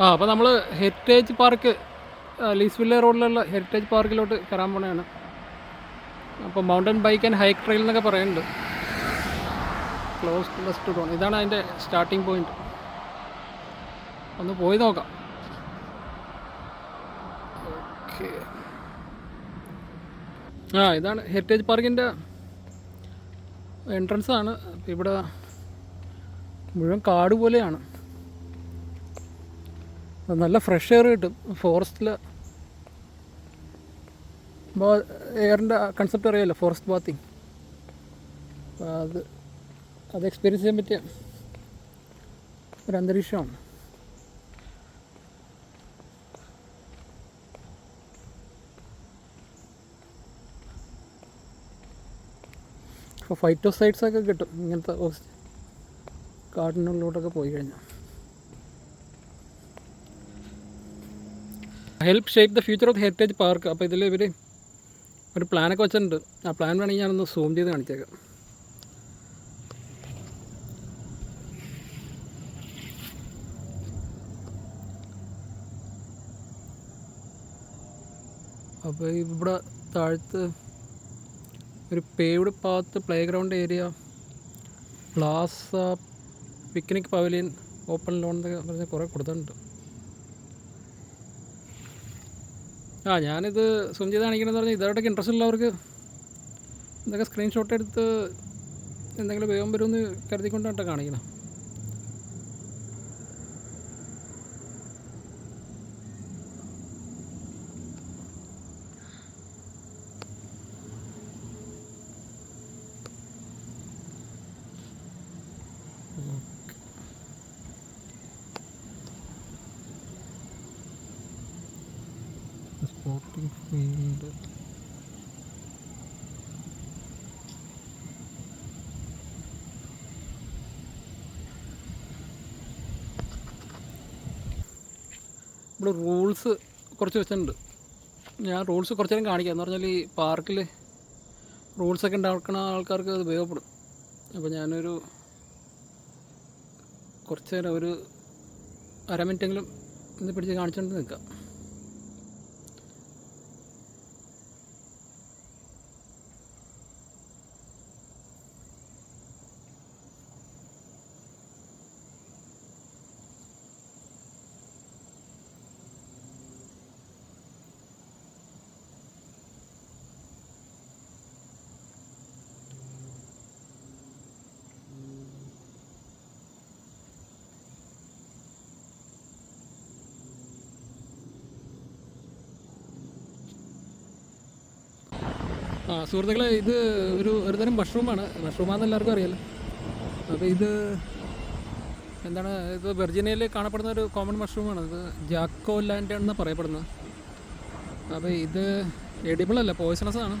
ആ അപ്പോൾ നമ്മൾ ഹെറിറ്റേജ് പാർക്ക് ലീസ്വില്ല റോഡിലുള്ള ഹെറിറ്റേജ് പാർക്കിലോട്ട് കയറാൻ പോണതാണ് അപ്പോൾ mountain bike and hike trail എന്നൊക്കെ പറയുന്നുണ്ട്. ക്ലോസ് പ്ലസ് ടു ടോൺ ഇതാണ് അതിന്റെ സ്റ്റാർട്ടിംഗ് പോയിന്റ് ഒന്ന് പോയി നോക്കാം. ഓക്കെ ആ ഇതാണ് ഹെറിറ്റേജ് പാർക്കിന്റെ എൻട്രൻസ് ആണ്. ഇവിടെ മുഴുവൻ കാട് പോലെയാണ്. നല്ല ഫ്രഷ് എയർ കിട്ടും. ഫോറസ്റ്റിൽ എയറിന്റെ കൺസെപ്റ്റ് അറിയാമല്ലോ ഫോറസ്റ്റ് ബാത്തിങ് അത് അത് എക്സ്പീരിയൻസ് ചെയ്യാൻ പറ്റിയ ഒരു അന്തരീക്ഷമാണ്. ഇപ്പോൾ ഫൈറ്റോസൈഡ്സ് ഒക്കെ കിട്ടും ഇങ്ങനത്തെ ഓക്സിജൻ കാട്ടിനുള്ളിലോട്ടൊക്കെ പോയി കഴിഞ്ഞാൽ help shape the future of heritage park അപ്പോൾ ഇതിൽ ഇവർ ഒരു പ്ലാനൊക്കെ വെച്ചിട്ടുണ്ട്. ആ പ്ലാൻ വേണമെങ്കിൽ ഞാനൊന്ന് സൂം ചെയ്ത് കാണിച്ചേക്കാം. അപ്പോൾ ഇവിടെ താഴത്ത് ഒരു paved path play ground area plaza picnic pavilion open lawn എന്നൊക്കെ പറഞ്ഞാൽ കുറേ കൊടുത്തിട്ടുണ്ട്. ആ ഞാനിത് സൂം ചെയ്ത് കാണിക്കണമെന്ന് പറഞ്ഞാൽ ഇതോടൊക്കെ ഇൻട്രസ്റ്റ് ഉള്ളവർക്ക് ഇതൊക്കെ സ്ക്രീൻഷോട്ട് എടുത്ത് എന്തെങ്കിലും വേഗം വരുമെന്ന് കരുതിക്കൊണ്ടാണ് കാണിക്കണം. ഇവിടെ റൂൾസ് കുറച്ച് വെച്ചിട്ടുണ്ട്. ഞാൻ റൂൾസ് കുറച്ച് നേരം കാണിക്കാം. എന്ന് പറഞ്ഞാൽ ഈ പാർക്കിൽ റൂൾസൊക്കെ ഉണ്ടാക്കുന്ന ആൾക്കാർക്ക് അത് ഉപയോഗപ്പെടും. അപ്പോൾ ഞാനൊരു കുറച്ച് നേരം ഒരു അര മിനിറ്റെങ്കിലും ഇത് പിടിച്ച് കാണിച്ചുകൊണ്ട് നിൽക്കാം ആ സുഹൃത്തുക്കളെ ഇത് ഒരു ഒരു തരം മഷ്റൂമാണ് മഷ്റൂമാണെന്ന് എല്ലാവർക്കും അറിയാലോ. അപ്പോൾ ഇത് എന്താണ് ഇത് വെർജിനിയയിൽ കാണപ്പെടുന്ന ഒരു കോമൺ മഷ്റൂമാണ് ഇത് ജാക്കോ ലാൻഡ് എന്ന് പറയപ്പെടുന്നത്. അപ്പോൾ ഇത് എഡിബിൾ അല്ല പോയ്സണസ് ആണ്.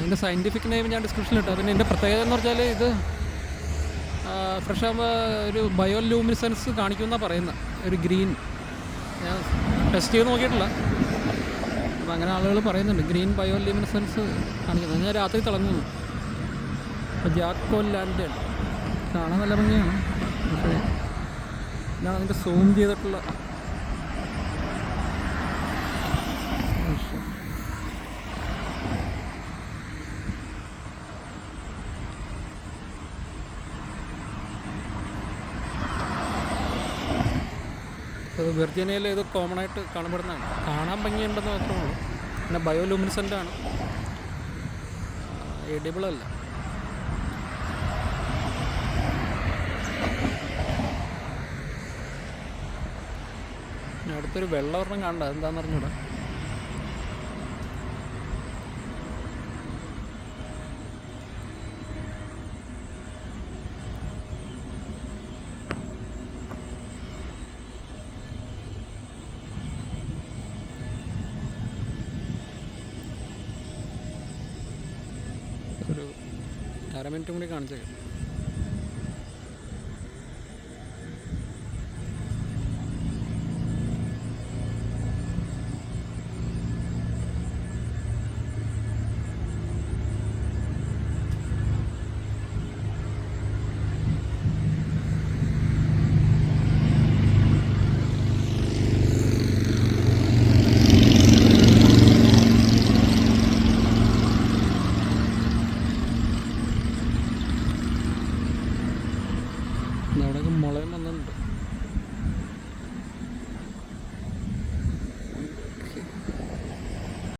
ഇതിന്റെ സയന്റിഫിക് നെയിം ഞാൻ ഡിസ്ക്രിപ്ഷനിൽ ഇട്ടു. പിന്നെ ഇതിന്റെ പ്രത്യേകത എന്ന് പറഞ്ഞാൽ ഇത് ഫ്രഷ് ആകുമ്പോൾ ഒരു ബയോ ലൂമിനിസൻസ് കാണിക്കുമെന്നാണ് പറയുന്നത്. ഒരു ഗ്രീൻ. ഞാൻ ടെസ്റ്റ് ചെയ്ത് നോക്കിയിട്ടില്ല. അങ്ങനെ ആളുകൾ പറയുന്നുണ്ട്. ഗ്രീൻ ബയോ ലിമിനസൻസ് കാണിക്കുന്നത്. ഞാൻ രാത്രി തിളങ്ങുന്നു. അപ്പോൾ ജാക്കോ ലാൻഡ് കാണാൻ നല്ല ഭംഗിയാണ്. പക്ഷേ ഞാൻ അതിന്റെ സൂം ചെയ്തിട്ടുള്ള. അത് ഇത് കോമൺ ആയിട്ട് കാണപ്പെടുന്നതാണ്. കാണാൻ ഭംഗിയുണ്ടെന്ന് മാത്രമേ ഉള്ളൂ. പിന്നെ ബയോലൂമിനിസന്റ് ആണ് എഡിബിൾ അല്ല. അടുത്തൊരു വെള്ളവർണം കാണണ്ട എന്താണെന്ന് അറിഞ്ഞൂടാ അര മിനിറ്റും കൂടി കാണിച്ചേക്കാം.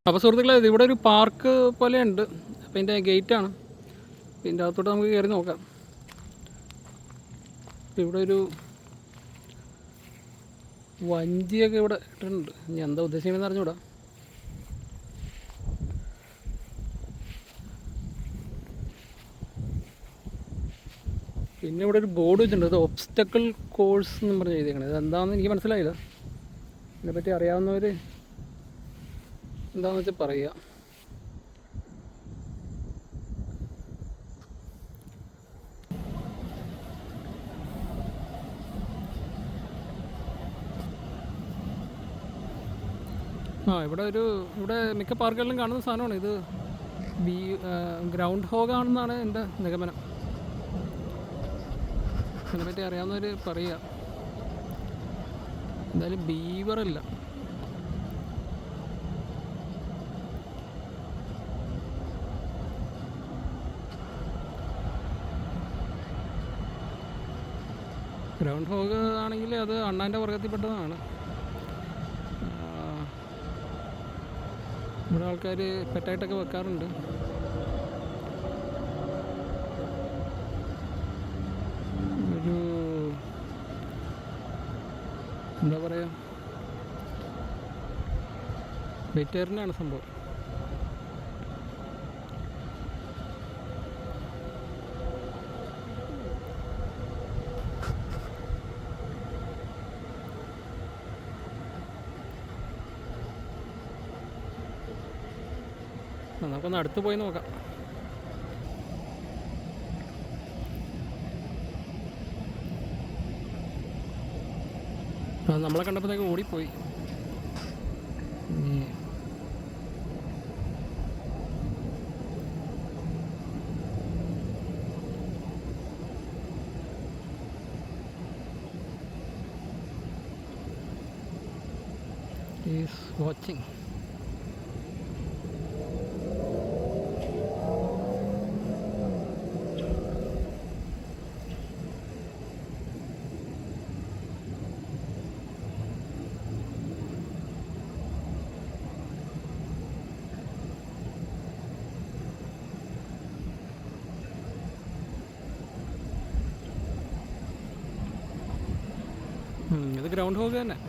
അപ്പോൾ സുഹൃത്തുക്കളെ ഇവിടെ ഒരു പാർക്ക് പോലെയുണ്ട്. അപ്പോൾ ഇതിന്റെ ഗേറ്റാണ് ഇതിന്റെ അകത്തോട്ട് നമുക്ക് കയറി നോക്കാം. ഇവിടെ ഒരു വഞ്ചിയൊക്കെ ഇവിടെ ഇട്ടിട്ടുണ്ട്. ഇനി എന്താ ഉദ്ദേശിക്കണമെന്ന് അറിഞ്ഞൂടാ പിന്നെ ഇവിടെ ഒരു ബോർഡ് വെച്ചിട്ടുണ്ട്. അത് ഒബ്സ്റ്റക്കിൾ കോഴ്സ് എന്ന് പറഞ്ഞ് എഴുതിയേക്കണേ. ഇത് എന്താണെന്ന് എനിക്ക് മനസ്സിലായില്ല. ഇതിനെപ്പറ്റി അറിയാവുന്നവർ എന്താണെന്ന് വെച്ചാൽ പറയുക ആ ഇവിടെ ഒരു ഇവിടെ മിക്ക പാർക്കുകളിലും കാണുന്ന സാധനമാണ് ഇത്. ബി ഗ്രൗണ്ട് ഹോഗാണെന്നാണ് എന്റെ നിഗമനം. അതിനെപ്പറ്റി അറിയാവുന്നവർ പറയുക എന്തായാലും ബീവറല്ല. ഗ്രൗണ്ട് ഹോഗ് ആണെങ്കിൽ അത് അണ്ണാന്റെ വർഗത്തിൽപ്പെട്ടതാണ് ഇവിടെ ആൾക്കാർ പെറ്റായിട്ടൊക്കെ വെക്കാറുണ്ട്. ഒരു എന്താ പറയുക വെറ്റേറിനാണ് സംഭവം. അടുത്ത് പോയി നോക്കാം. നമ്മളെ കണ്ടപ്പോഴത്തേക്ക് ഓടിപ്പോയി. ഇനി ഈസ് ഇത് ഗ്രൗണ്ട് ഹോഗ്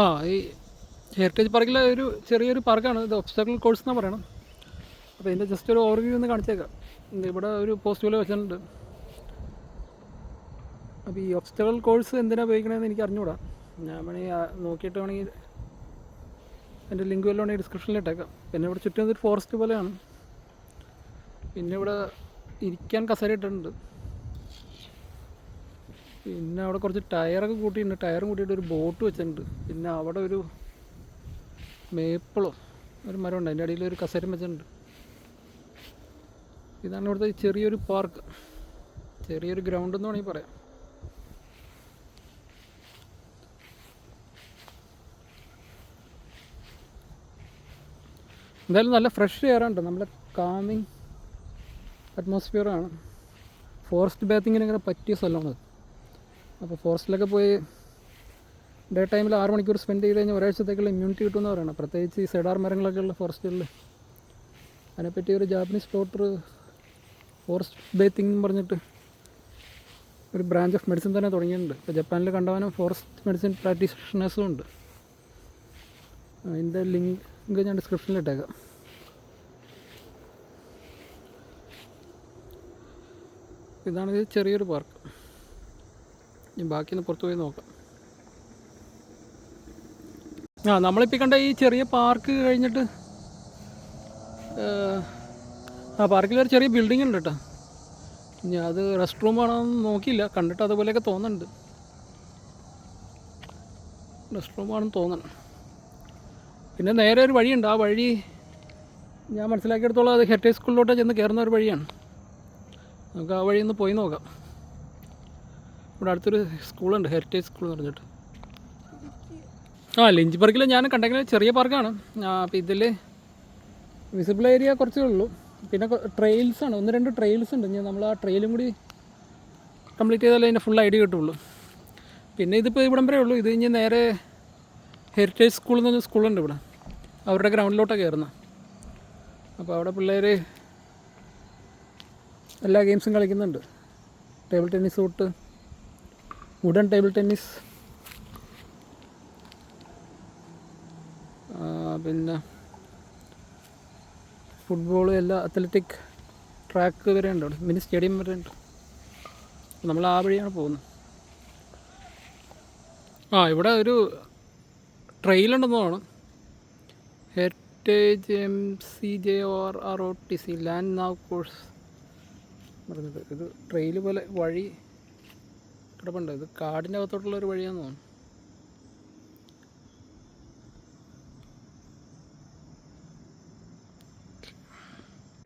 ആ ഈ ഹെറിറ്റേജ് പാർക്കിലെ ഒരു ചെറിയൊരു പാർക്കാണ് ഇത് ഒബ്സ്റ്റാക്കിൾ കോഴ്സ് എന്നാണ് പറയണം അപ്പോൾ ഇതിന്റെ ജസ്റ്റ് ഒരു ഓവർവ്യൂ ഒന്ന് കാണിച്ചേക്കാം. ഇവിടെ ഒരു പോസ്റ്റ് പോലെ വെച്ചിട്ടുണ്ട്. അപ്പോൾ ഈ ഒബ്സ്റ്റക്കിൾ കോഴ്സ് എന്തിനാണ് ഉപയോഗിക്കണമെന്ന് എനിക്ക് അറിഞ്ഞുകൂടാ ഞാൻ വേണമെങ്കിൽ നോക്കിയിട്ട് വേണമെങ്കിൽ എന്റെ ലിങ്ക് വല്ലതും ഉണ്ടെങ്കിൽ ഡിസ്ക്രിപ്ഷനിൽ ഇട്ടേക്കാം. പിന്നെ ഇവിടെ ചുറ്റും ഒരു ഫോറസ്റ്റ് പോലെയാണ്. പിന്നെ ഇവിടെ ഇരിക്കാൻ കസേര ഇട്ടിട്ടുണ്ട്. പിന്നെ അവിടെ കുറച്ച് ടയറൊക്കെ കൂട്ടിയിട്ടുണ്ട്. ടയറും കൂട്ടിയിട്ട് ഒരു ബോട്ട് വെച്ചിട്ടുണ്ട്. പിന്നെ അവിടെ ഒരു മേപ്പിളോ ഒരു മരം ഉണ്ട്. അതിന്റെ അടിയിൽ ഒരു കസേരം വെച്ചിട്ടുണ്ട്. ഇതാണ് ഇവിടുത്തെ ചെറിയൊരു പാർക്ക്. ചെറിയൊരു ഗ്രൗണ്ട് എന്ന് വേണമെങ്കിൽ പറയാം. എന്തായാലും നല്ല ഫ്രഷ് എയർ ഉണ്ട് നല്ല കാമിങ് അറ്റ്മോസ്ഫിയർ ആണ്. ഫോറസ്റ്റ് ബാത്തിങ്ങിന് ഇങ്ങനെ പറ്റിയ സ്ഥലമാണ് അപ്പോൾ ഫോറസ്റ്റിലൊക്കെ പോയി ഡേ ടൈമിൽ ആറ് മണിക്കൂർ സ്പെൻഡ് ചെയ്ത് കഴിഞ്ഞാൽ ഒരാഴ്ചത്തേക്കുള്ള ഇമ്മ്യൂണിറ്റി കിട്ടുമെന്ന് പറയണം. പ്രത്യേകിച്ച് ഈ സെഡാർ മരങ്ങളൊക്കെ ഉള്ള ഫോറസ്റ്റുകളിൽ അതിനെപ്പറ്റി ഒരു ജാപ്പനീസ് ഡോക്ടർ ഫോറസ്റ്റ് ബേത്തിങ് എന്ന് പറഞ്ഞിട്ട് ഒരു ബ്രാഞ്ച് ഓഫ് മെഡിസിൻ തന്നെ തുടങ്ങിയിട്ടുണ്ട്. ഇപ്പോൾ ജപ്പാനിൽ കണ്ടവനും ഫോറസ്റ്റ് മെഡിസിൻ പ്രാക്ടീഷണേഴ്സും ഉണ്ട്. അതിന്റെ ലിങ്ക് ഞാൻ ഡിസ്ക്രിപ്ഷനിൽ ഇട്ടേക്കാം. ഇതാണ് ഇത് ചെറിയൊരു പാർക്ക് ഇനി ബാക്കി ഒന്ന് പുറത്ത് പോയി നോക്കാം. ആ നമ്മളിപ്പോൾ കണ്ട ഈ ചെറിയ പാർക്ക് കഴിഞ്ഞിട്ട് ആ പാർക്കിൽ ഒരു ചെറിയ ബിൽഡിംഗ് ഉണ്ട് കേട്ടോ ഇനി അത് റെസ്റ്റ് റൂം ആണോന്ന് നോക്കിയില്ല. കണ്ടിട്ട് അതുപോലെയൊക്കെ തോന്നുന്നുണ്ട്. റെസ്റ്റ് റൂം ആണെന്ന് തോന്നണം. പിന്നെ നേരെ ഒരു വഴിയുണ്ട്. ആ വഴി ഞാൻ മനസ്സിലാക്കിയെടുത്തോളം അത് ഹെറിറ്റേജ് സ്കൂളിലോട്ട് ചെന്ന് കയറുന്ന ഒരു വഴിയാണ്. നമുക്ക് ആ വഴി ഒന്ന് പോയി നോക്കാം. ഇവിടെ അടുത്തൊരു സ്കൂളുണ്ട് ഹെറിറ്റേജ് സ്കൂൾ എന്ന് പറഞ്ഞിട്ട്. ആ ലഞ്ച് പാർക്കിൽ ഞാൻ കണ്ടെങ്കിൽ ചെറിയ പാർക്കാണ്. അപ്പോൾ ഇതിൽ വിസിബിൾ ഏരിയ കുറച്ചേ ഉള്ളൂ. പിന്നെ ട്രെയിൽസ് ആണ്. ഒന്ന് രണ്ട് ട്രെയിൽസ് ഉണ്ട്. ഇനി നമ്മൾ ആ ട്രെയിലും കൂടി കംപ്ലീറ്റ് ചെയ്താലേ അതിന്റെ ഫുൾ ഐഡിയ കിട്ടുള്ളൂ. പിന്നെ ഇതിപ്പോൾ ഇവിടം വരെ ഉള്ളൂ. ഇത് ഇനി നേരെ ഹെറിറ്റേജ് സ്കൂൾ എന്ന് പറഞ്ഞ സ്കൂളുണ്ട് ഇവിടെ. അവരുടെ ഗ്രൗണ്ടിലോട്ടാണ് കയറുന്നത് അപ്പോൾ അവിടെ പിള്ളേർ എല്ലാ ഗെയിംസും കളിക്കുന്നുണ്ട്. ടേബിൾ ടെന്നീസ് തൊട്ട് വുഡൻ ടേബിൾ ടെന്നീസ് പിന്നെ ഫുട്ബോൾ എല്ലാ അത്ലറ്റിക് ട്രാക്ക് വരെ ഉണ്ട് അവിടെ. മിനി സ്റ്റേഡിയം വരെ ഉണ്ട്. നമ്മൾ ആ വഴിയാണ് പോകുന്നത്. ആ ഇവിടെ ഒരു ട്രെയിലുണ്ടെന്നാണ് heritage M C J or R O T C land nav course പറഞ്ഞത് ഇത് ട്രെയിൽ പോലെ വഴി കിടപ്പുണ്ട് ഇത് കാടിന്റെ അകത്തോട്ടുള്ള ഒരു വഴിയാന്ന് തോന്നുന്നു.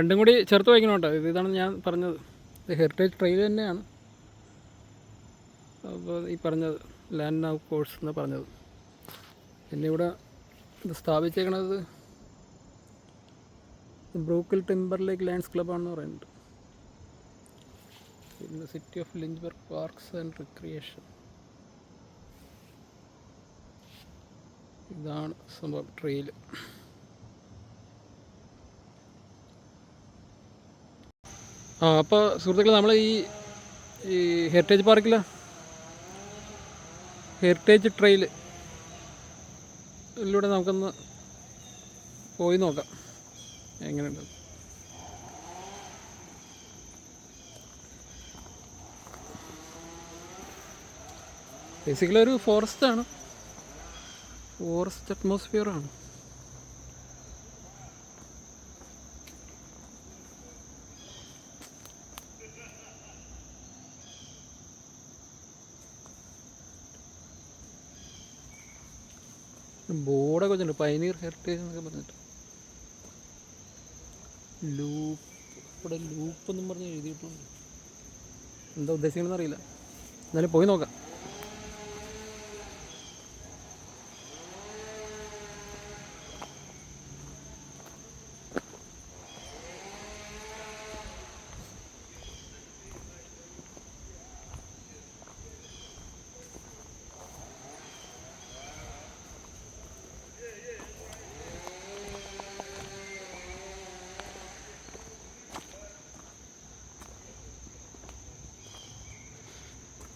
രണ്ടും കൂടി ചേർത്ത് വയ്ക്കണം കേട്ടോ. ഇത് ഇതാണ് ഞാൻ പറഞ്ഞത്. ഇത് ഹെറിറ്റേജ് ട്രെയിൽ തന്നെയാണ്. അപ്പോൾ ഈ പറഞ്ഞത് ലാൻഡ് നൗ കോഴ്സ് എന്ന് പറഞ്ഞത്. പിന്നെ ഇവിടെ ഇത് സ്ഥാപിച്ചേക്കണത് ബ്രൂക്കിൽ ടിംബർ ലേക്ക് ലാൻഡ്സ് ക്ലബ്ബാണെന്ന് പറയുന്നുണ്ട്. പിന്നെ city of Lynchburg parks and recreation ഇതാണ് സംഭവം ട്രെയിൽ ആ അപ്പോൾ സുഹൃത്തുക്കളെ നമ്മൾ ഈ ഈ ഹെറിറ്റേജ് പാർക്കിൽ ഹെറിറ്റേജ് ട്രെയിൽ നമുക്കൊന്ന് പോയി നോക്കാം. എങ്ങനെയുണ്ട്? ബേസിക്കലി ഒരു ഫോറസ്റ്റ് ആണ്. ഫോറസ്റ്റ് അറ്റ്മോസ്ഫിയർ ആണ്. ബോർഡൊക്കെ വെച്ചിട്ടുണ്ട്. പൈനീർ ഹെറിറ്റേജ് എന്നൊക്കെ പറഞ്ഞിട്ട്. ലൂപ്പ് ഇവിടെ ലൂപ്പ് എന്നും പറഞ്ഞ് എഴുതിയിട്ടുണ്ട്. എന്താ ഉദ്ദേശിക്കണമെന്ന് അറിയില്ല. എന്നാലും പോയി നോക്കാം.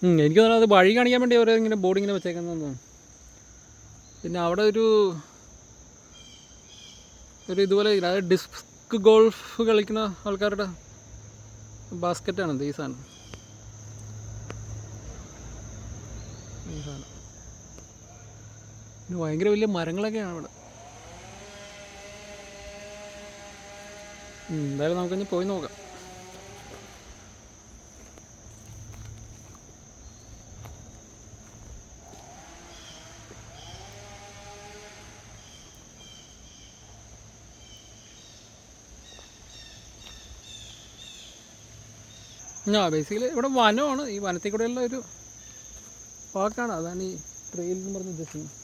എനിക്ക് തോന്നുന്നത് വഴി കാണിക്കാൻ വേണ്ടി അവർ ഇങ്ങനെ ബോർഡ് ഇങ്ങനെ വെച്ചേക്കുന്നതെന്ന് പിന്നെ അവിടെ ഒരു ഒരു ഇതുപോലെ അതായത് ഡിസ്ക് ഗോൾഫ് കളിക്കുന്ന ആൾക്കാരുടെ ബാസ്ക്കറ്റാണ് ഈ സാധനം. ഈ സാധനം. പിന്നെ ഭയങ്കര വലിയ മരങ്ങളൊക്കെയാണ് ഇവിടെ എന്തായാലും നമുക്കൊന്ന് പോയി നോക്കാം. ആ ബേസിക്കലി ഇവിടെ വനമാണ്. ഈ വനത്തിൽ കൂടെയുള്ള ഒരു വാക്കാണ് അതാണ് ഈ ട്രെയിൽ എന്ന് പറഞ്ഞ് ഉദ്ദേശിക്കുന്നത്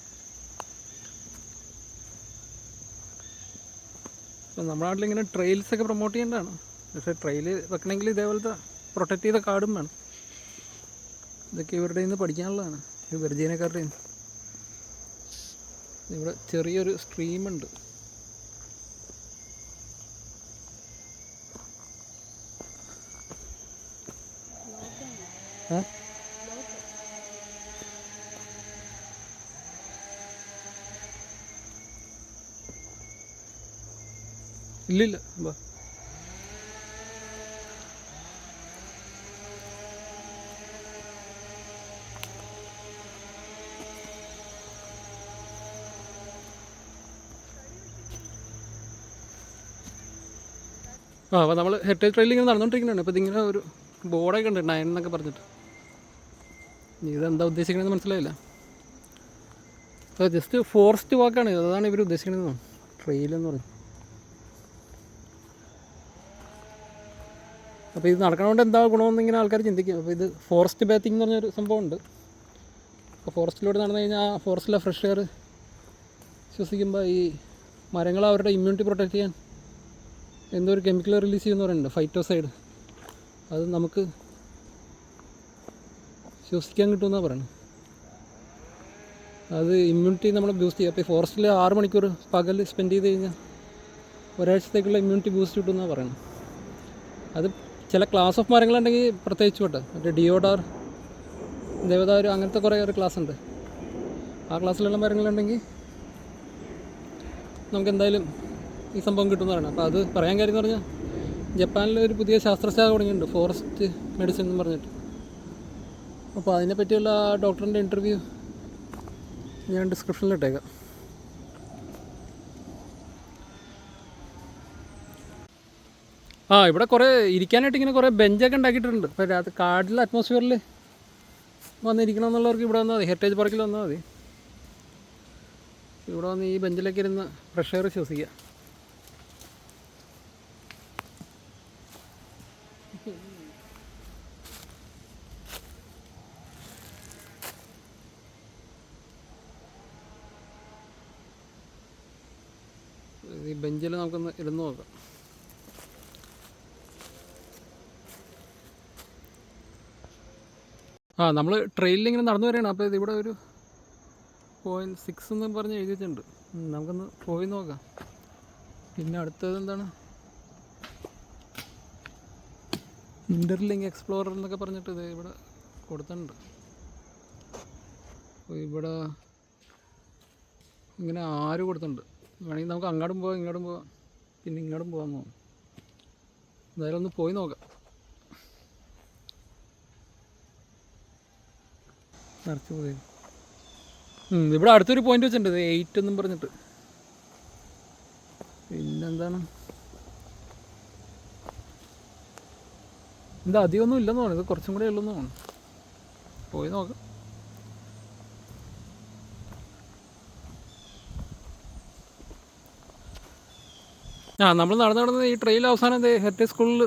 നമ്മുടെ നാട്ടിൽ ഇങ്ങനെ ട്രെയിൽസ് ഒക്കെ പ്രൊമോട്ട് ചെയ്യേണ്ടതാണ്. പക്ഷേ ട്രെയിൽ വെക്കണമെങ്കിൽ ഇതേപോലത്തെ പ്രൊട്ടക്റ്റ് ചെയ്ത കാർഡും വേണം. ഇതൊക്കെ ഇവരുടെ നിന്ന് പഠിക്കാനുള്ളതാണ്. ഈ വെർജീനക്കാരുടെ. ഇവിടെ ചെറിയൊരു സ്ട്രീമുണ്ട് ഇല്ലില്ല. വാ. ആ അപ്പോൾ നമ്മൾ ഹെറിറ്റേജ് ട്രെയിൽ ഇങ്ങനെ നടന്നുകൊണ്ടിരിക്കുന്നതാണ് അപ്പോൾ ഇതിങ്ങനെ ഒരു ബോർഡൊക്കെ ഉണ്ട് നയൻ എന്നൊക്കെ പറഞ്ഞിട്ട്. ഇതെന്താ ഉദ്ദേശിക്കണമെന്ന് മനസ്സിലായില്ല. ജസ്റ്റ് ഫോറസ്റ്റ് വാക്കാണ് അതാണ് ഇവർ ഉദ്ദേശിക്കുന്നത് ട്രെയിൽ എന്ന് പറഞ്ഞു അപ്പോൾ ഇത് നടക്കണോണ്ട് എന്താ ഗുണമെന്ന് ഇങ്ങനെ ആൾക്കാർ ചിന്തിക്കും. അപ്പോൾ ഇത് ഫോറസ്റ്റ് ബാത്തിങ് എന്ന് പറഞ്ഞൊരു സംഭവമുണ്ട്. അപ്പോൾ ഫോറസ്റ്റിലൂടെ നടന്നു കഴിഞ്ഞാൽ ആ ഫോറസ്റ്റിലെ ഫ്രഷ് എയർ ശ്വസിക്കുമ്പോൾ ഈ മരങ്ങൾ അവരുടെ ഇമ്മ്യൂണിറ്റി പ്രൊട്ടക്റ്റ് ചെയ്യാൻ എന്തോ ഒരു കെമിക്കൽ റിലീസ് ചെയ്യുന്ന പറയുന്നുണ്ട് ഫൈറ്റോസൈഡ് അത് നമുക്ക് ശ്വസിക്കാൻ കിട്ടുമെന്നാണ് പറയുന്നത് അത് ഇമ്മ്യൂണിറ്റി നമ്മൾ ബൂസ്റ്റ് ചെയ്യും. അപ്പോൾ ഈ ഫോറസ്റ്റിൽ ആറ് മണിക്കൂർ പകൽ സ്പെൻഡ് ചെയ്ത് കഴിഞ്ഞാൽ ഒരാഴ്ചത്തേക്കുള്ള ഇമ്മ്യൂണിറ്റി ബൂസ്റ്റ് കിട്ടുമെന്നാണ് പറയുന്നത് അത് ചില ക്ലാസ് ഓഫ് മരങ്ങളുണ്ടെങ്കിൽ പ്രത്യേകിച്ച് പെട്ടെ മറ്റേ ഡിയോഡാർ ദേവദാരു അങ്ങനത്തെ കുറേ ഒരു ക്ലാസ് ഉണ്ട്. ആ ക്ലാസ്സിലുള്ള മരങ്ങളുണ്ടെങ്കിൽ നമുക്ക് എന്തായാലും ഈ സംഭവം കിട്ടുമെന്ന് പറയണം. അപ്പോൾ അത് പറയാൻ കാര്യം എന്ന് പറഞ്ഞാൽ ജപ്പാനിൽ ഒരു പുതിയ ശാസ്ത്രശാഖ തുടങ്ങിയിട്ടുണ്ട്. ഫോറസ്റ്റ് മെഡിസിൻ എന്ന് പറഞ്ഞിട്ട്. അപ്പോൾ അതിനെ പറ്റിയുള്ള ഡോക്ടറിന്റെ ഇന്റർവ്യൂ ഞാൻ ഡിസ്ക്രിപ്ഷനിൽ ഇട്ടേക്കാം ആ ഇവിടെ കുറേ ഇരിക്കാനായിട്ട് ഇങ്ങനെ കുറേ ബെഞ്ചൊക്കെ ഉണ്ടാക്കിയിട്ടുണ്ട്. അപ്പോൾ രാത്രി കാടിലെ അറ്റ്മോസ്ഫിയറിൽ വന്നിരിക്കണം എന്നുള്ളവർക്ക് ഇവിടെ വന്നാൽ മതി. ഹെറിറ്റേജ് പാർക്കിൽ വന്നാൽ മതി. ഇവിടെ വന്ന് ഈ ബെഞ്ചിലൊക്കെ ഇരുന്ന് ഫ്രഷ് എയർ ശ്വസിക്കുക ഈ ബെഞ്ചിൽ നമുക്കൊന്ന് ഇരുന്ന് നോക്കാം ആ നമ്മൾ ട്രെയിനിൽ ഇങ്ങനെ നടന്നു വരികയാണ്. അപ്പോൾ ഇത് ഇവിടെ ഒരു പോയിന്റ് സിക്സ് എന്ന് പറഞ്ഞ് എഴുതി വെച്ചിട്ടുണ്ട് നമുക്കൊന്ന് പോയി നോക്കാം. പിന്നെ അടുത്തത് എന്താണ്? ഇന്റർലിങ്ക് എക്സ്പ്ലോറർ എന്നൊക്കെ പറഞ്ഞിട്ട് ഇത് ഇവിടെ കൊടുത്തിട്ടുണ്ട്. ഇവിടെ ഇങ്ങനെ ആര് കൊടുത്തിട്ടുണ്ട്? വേണമെങ്കിൽ നമുക്ക് അങ്ങോട്ടും പോവാം ഇങ്ങോട്ടും പോവാം. പിന്നെ ഇങ്ങോട്ടും പോകാൻ തോന്നും എന്തായാലും ഒന്ന് പോയി നോക്കാം. നിറച്ച് ഉം, ഇവിടെ അടുത്തൊരു പോയിന്റ് വെച്ചിട്ടുണ്ട്. എയ്റ്റ് എന്നും പറഞ്ഞിട്ട്. പിന്നെന്താണ്? എന്താ അധികമൊന്നും ഇല്ലെന്ന് തോന്നുന്നു. ഇത് കുറച്ചും കൂടെ ഉള്ളെന്ന് തോന്നുന്നു. പോയി നോക്കാം. ആ നമ്മൾ നടന്നു നടന്ന് ഈ ട്രെയിൽ അവസാനം ഹെറിറ്റേജ് സ്കൂളിൽ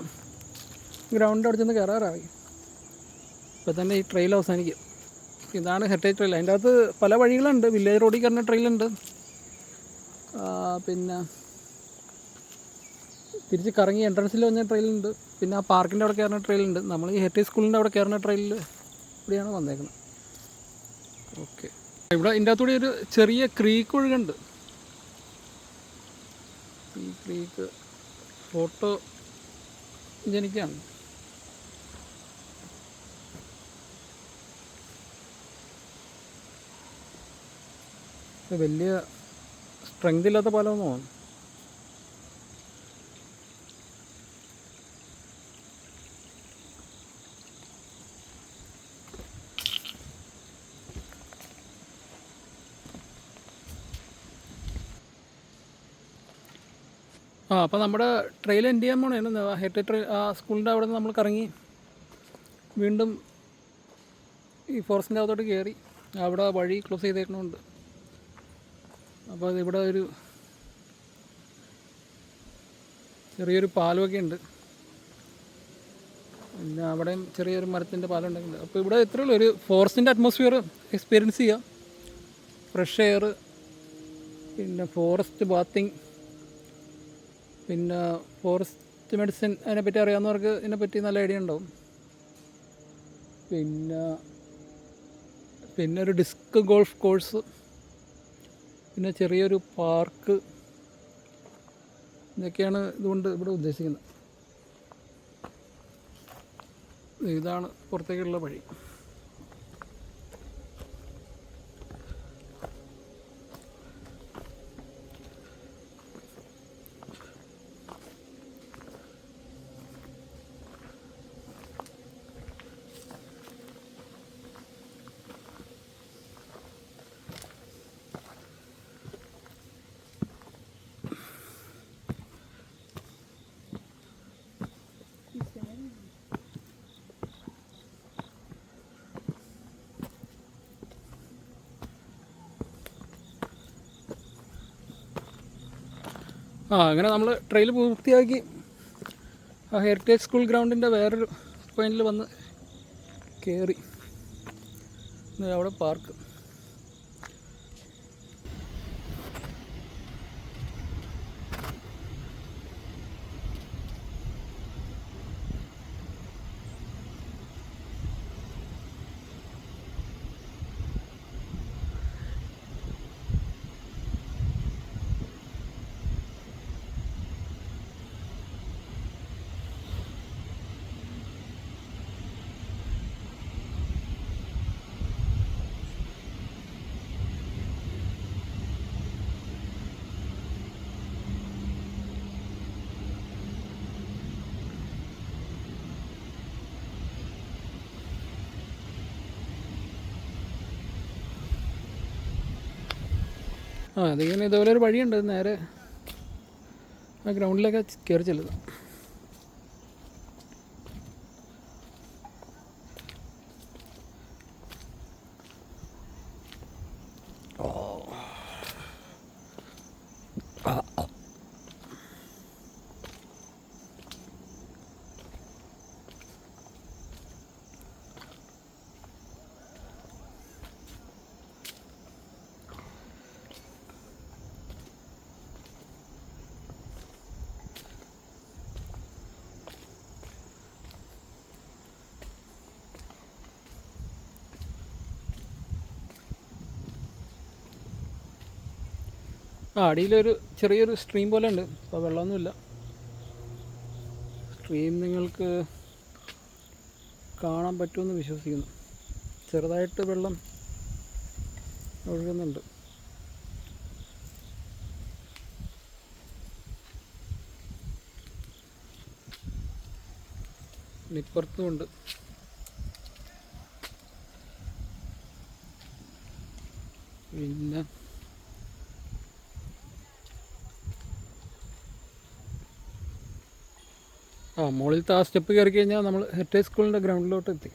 ഗ്രൗണ്ട് അവിടെ കയറാറായി ഇപ്പം തന്നെ ഈ ട്രെയിൽ അവസാനിക്കും. ഇതാണ് ഹെറിറ്റേജ് ട്രെയിൽ അതിന്റെ അകത്ത് പല വഴികളുണ്ട്. വില്ലേജ് റോഡിൽ കയറുന്ന ട്രെയിലുണ്ട് പിന്നെ തിരിച്ച് കറങ്ങി എൻട്രൻസിൽ വന്ന ട്രെയിലുണ്ട് പിന്നെ ആ പാർക്കിന്റെ അവിടെ കയറുന്ന ട്രെയിലുണ്ട് നമ്മൾ ഈ ഹെറിറ്റേജ് സ്കൂളിന്റെ അവിടെ കയറുന്ന ട്രെയിലിൽ ഇവിടെയാണ് വന്നേക്കുന്നത്. ഓക്കെ ഇവിടെ ഇതിന്റെ അകത്തൂടെ ഒരു ചെറിയ ക്രീക്ക് ഒഴുകുണ്ട്. ഈ ക്രീക്ക് ഫോട്ടോ ജനിക്കാണ്. വലിയ സ്ട്രെങ്ത് ഇല്ലാത്ത പാലമൊന്നും ആണ് ആ അപ്പോൾ നമ്മുടെ ട്രെയിൽ എൻഡ് ചെയ്യാൻ പോണേന്ന് ഹെറിറ്റേജ് ട്രെയിൽ ആ സ്കൂളിന്റെ അവിടെ നിന്ന് നമ്മൾ കറങ്ങി വീണ്ടും ഈ ഫോറസ്റ്റിന്റെ അകത്തോട്ട് കയറി. അവിടെ വഴി ക്ലോസ് ചെയ്തേക്കണമുണ്ട്. അപ്പോൾ അതിവിടെ ഒരു ചെറിയൊരു പാലമൊക്കെ ഉണ്ട്. പിന്നെ അവിടെയും ചെറിയൊരു മരത്തിന്റെ പാലം ഉണ്ടെങ്കിൽ അപ്പോൾ ഇവിടെ ഇത്രയേ ഉള്ളൂ. ഒരു ഫോറസ്റ്റിന്റെ അറ്റ്മോസ്ഫിയർ എക്സ്പീരിയൻസ് ചെയ്യുക ഫ്രഷ് എയർ പിന്നെ ഫോറസ്റ്റ് ബാത്തിങ് പിന്നെ ഫോറസ്റ്റ് മെഡിസിൻ അതിനെപ്പറ്റി അറിയാവുന്നവർക്ക് ഇതിനെപ്പറ്റി നല്ല ഐഡിയ ഉണ്ടാവും. പിന്നെ പിന്നെ ഒരു ഡിസ്ക് ഗോൾഫ് കോഴ്സ് പിന്നെ ചെറിയൊരു പാർക്ക്. ഇതൊക്കെയാണ് ഇതുകൊണ്ട് ഇവിടെ ഉദ്ദേശിക്കുന്നത്. ഇതാണ് പുറത്തേക്കുള്ള വഴി. ആ അങ്ങനെ നമ്മൾ ട്രെയിൽ പൂർത്തിയാക്കി. ആ ഹെറിറ്റേജ് സ്കൂൾ ഗ്രൗണ്ടിന്റെ വേറൊരു പോയിന്റിൽ വന്ന് കയറി അവിടെ പാർക്ക് ആ അതിങ്ങനെ ഇതുപോലെ ഒരു വഴിയുണ്ട് നേരെ ആ ഗ്രൗണ്ടിലൊക്കെ കയറി ചെല്ലുന്നത് അടിയിലൊരു ചെറിയൊരു സ്ട്രീം പോലെ ഉണ്ട് അപ്പോൾ വെള്ളമൊന്നുമില്ല. സ്ട്രീം നിങ്ങൾക്ക് കാണാൻ പറ്റുമെന്ന് വിശ്വസിക്കുന്നു. ചെറുതായിട്ട് വെള്ളം ഒഴുകുന്നുണ്ട്. ഇപ്പുറത്തും ഉണ്ട്. പിന്നെ ആ മുകളിലത്തെ ആ സ്റ്റെപ്പ് കയറി കഴിഞ്ഞാൽ നമ്മൾ ഹെറിറ്റേജ് സ്കൂളിന്റെ ഗ്രൗണ്ടിലോട്ട് എത്തി